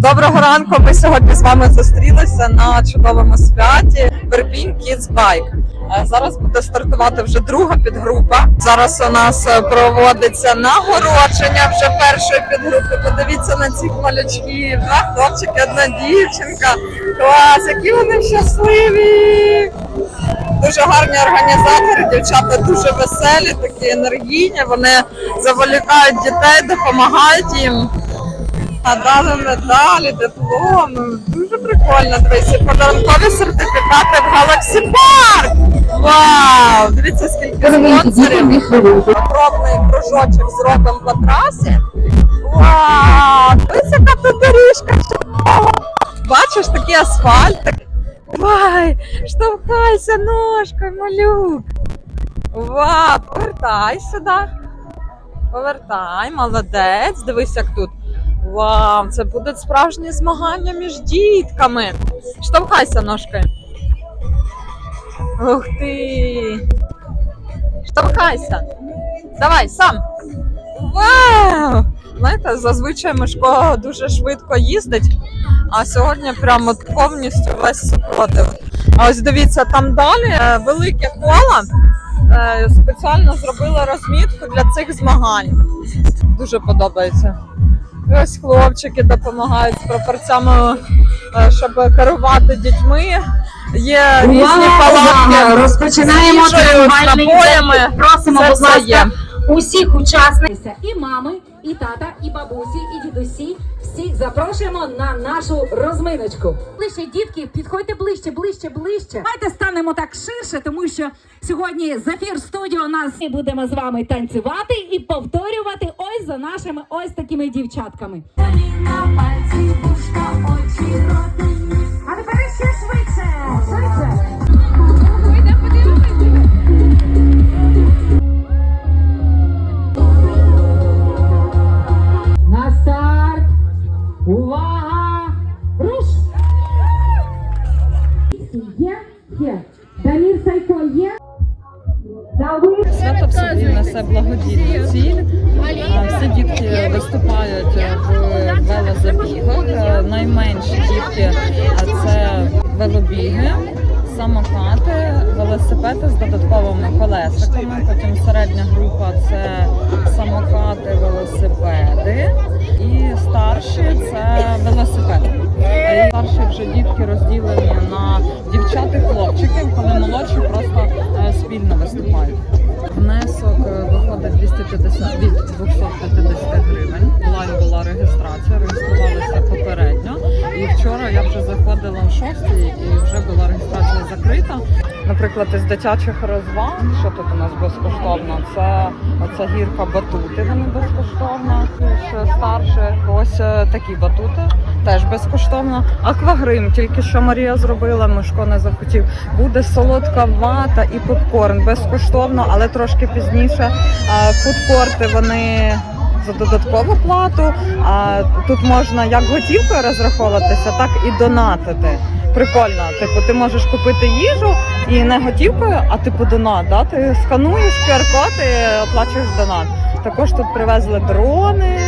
Доброго ранку. Ми сьогодні з вами зустрілися на чудовому святі Вербінь Kids Bike. Е, Зараз буде стартувати вже друга підгрупа. Зараз у нас е, проводиться нагородження вже першої підгрупи. Подивіться на цих малючків. Два хлопчики, одна дівчинка. Клас, які вони щасливі! Дуже гарні організатори, дівчата дуже веселі, такі енергійні. Вони заволікають дітей, допомагають їм. Дали медалі, дипломи. Дуже прикольно. Дивіться, подарункові сертифікати в Galaxy Park. Вау! Дивіться, скільки спонсорів. Пробний кружочок зробимо по трасі. Вау! Дивіться, яка тут доріжка. Бачиш, такий асфальт. Вай! Штовхайся ножкою, малюк. Вау! Повертай сюди. Повертай, молодець. Дивись, як тут. Вау, це будуть справжні змагання між дітками. Штовхайся ножкою. Ух ти. Штовхайся. Давай, сам. Вау! Знаєте, зазвичай Мишко дуже швидко їздить, а сьогодні прямо повністю весь супротив. А ось дивіться, там далі е, велике коло. Е, Спеціально зробили розмітку для цих змагань. Дуже подобається. І Ось хлопчики допомагають з прапорцями, е, щоб керувати дітьми. Є різні палатки. Розпочинаємо з напоями. Просимо, будь ласка, усіх учасників. І мами, і тата, і бабусі, і дідусі. Всіх запрошуємо на нашу розминочку. Ближче, дітки, підходьте ближче, ближче, ближче. Давайте станемо так ширше, тому що сьогодні Зафір студіо нас Ми будемо з вами танцювати і повторювати ось за нашими ось такими дівчатками. А тепер ще собі несе благодійну ціль. Всі дітки виступають в велозабігах. Найменші дітки це велобіги, самокати, велосипеди з додатковими колесиками. Потім середня група це самокати, велосипеди. І старші це велосипеди. Старші вже дітки розділені на дівчат і хлопчиків, коли молодші просто е, спільно виступають. Внесок е, виходить 250 від 250 гривень. Онлайн була реєстрація, реєструвалися попередньо. І вчора я вже заходила в шостій і закрита. Наприклад, із дитячих розваг, що тут у нас безкоштовно, це оця гірка батути, вони безкоштовно. Ще старше, ось е, такі батути. Теж безкоштовно. Аквагрим, тільки що Марія зробила, Мишко не захотів. Буде солодка вата і попкорн безкоштовно, але трошки пізніше. А, Фудкорти вони за додаткову плату. А тут можна як готівкою розраховуватися, так і донатити. Прикольно, типу, ти можеш купити їжу і не готівкою, а типу донат. Да? Ти скануєш QR-код і оплачуєш донат. Також тут привезли дрони.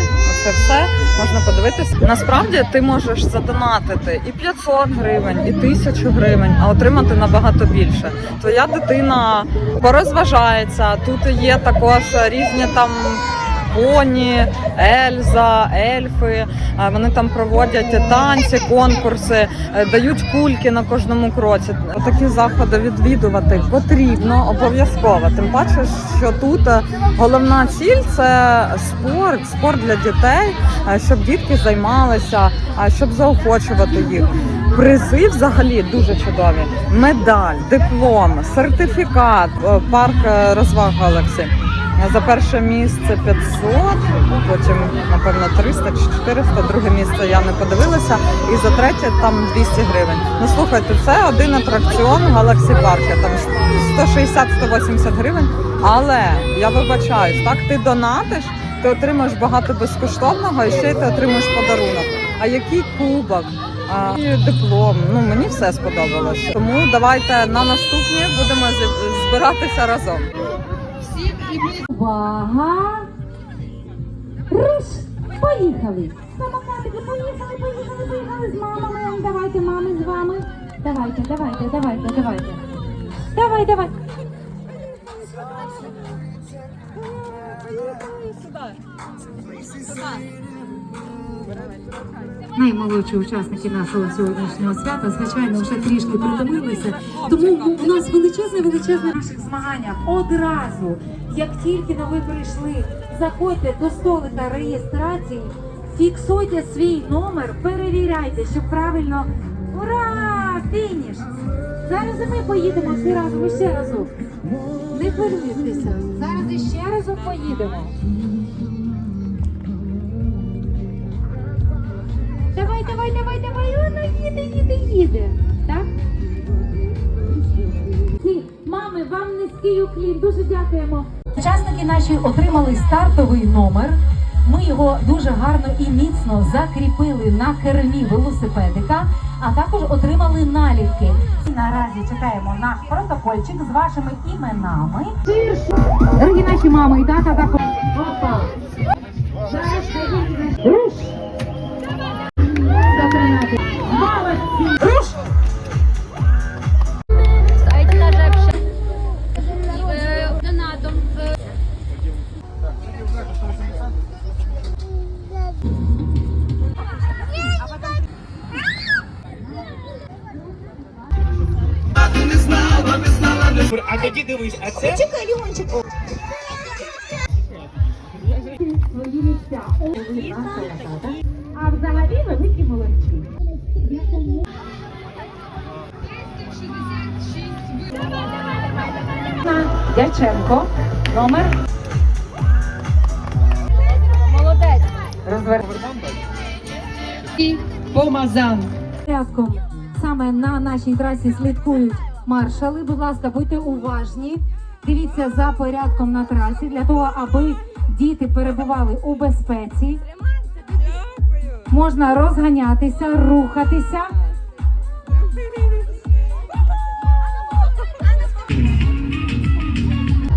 Це все можна подивитись. Насправді ти можеш задонатити і 500 гривень, і 1000 гривень, а отримати набагато більше. Твоя дитина порозважається. Тут є також різні там. Поні, Ельза, ельфи. Вони там проводять танці, конкурси, е, дають кульки на кожному кроці. Такі заходи відвідувати потрібно обов'язково. Тим паче, що тут е, головна ціль це спорт, спорт для дітей, е, щоб дітки займалися, щоб заохочувати їх. Призи взагалі дуже чудові. Медаль, диплом, сертифікат, парк розваг Галаксі. За перше місце 500, потім, напевно, 300 чи 400, друге місце я не подивилася. І за третє там 200 гривень. Ну слухайте, це один атракціон Галаксі Парку, там 160-180 гривень. Але я вибачаюсь, так ти донатиш, ти отримаєш багато безкоштовного і ще й ти отримуєш подарунок. А який кубок? А, диплом. Ну мені все сподобалось. Тому давайте на наступні будемо збиратися разом всім і ми. Увага! Руш! Поїхали! Самокатики, поїхали, поїхали, поїхали з мамами. Давайте, мами, з вами. Давайте, давайте, давайте, давайте. Давай, давай. Сюди. Сюди. Наймолодші учасники нашого сьогоднішнього свята, звичайно, вже трішки притомилися. Тому у нас величезне, величезне наших змаганнях. Одразу, як тільки но ви прийшли, заходьте до столика реєстрації, фіксуйте свій номер, перевіряйте, щоб правильно. Ура! Фініш! Зараз і ми поїдемо всі разом іще разок. Не хвилюйтеся. Зараз іще разом поїдемо. Давай, давай, давай, давай, вона їде, їде, їде. Так? Мами, вам низький уклін, дуже дякуємо. Учасники наші отримали стартовий номер. Ми його дуже гарно і міцно закріпили на кермі велосипедика, а також отримали наліпки. Наразі чекаємо наш протокольчик з вашими іменами. Дорогі наші мами і тата, так. Опа. Ой, наша тата. А взагалі великі молодці. Дяченко, номер. Молодець. Розвер... Помазан. Порядком саме на нашій трасі слідкують маршали. Будь ласка, будьте уважні. Дивіться за порядком на трасі для того, аби діти перебували у безпеці. Можна розганятися, рухатися.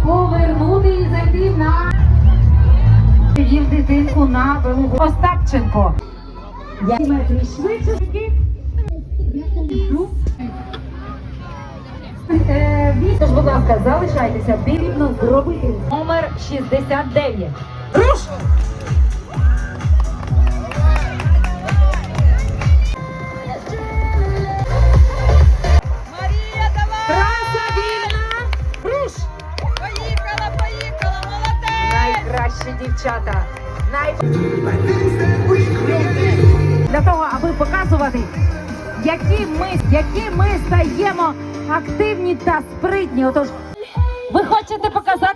Повернути і зайти на їх дитинку на велику Остапченко. Я швидше. Е, Тож, будь ласка, залишайтеся. Потрібно зробити номер 69. Руш! Дівчата. Най... Для того, аби показувати, які ми, які ми стаємо активні та спритні. Отож, ви хочете показати?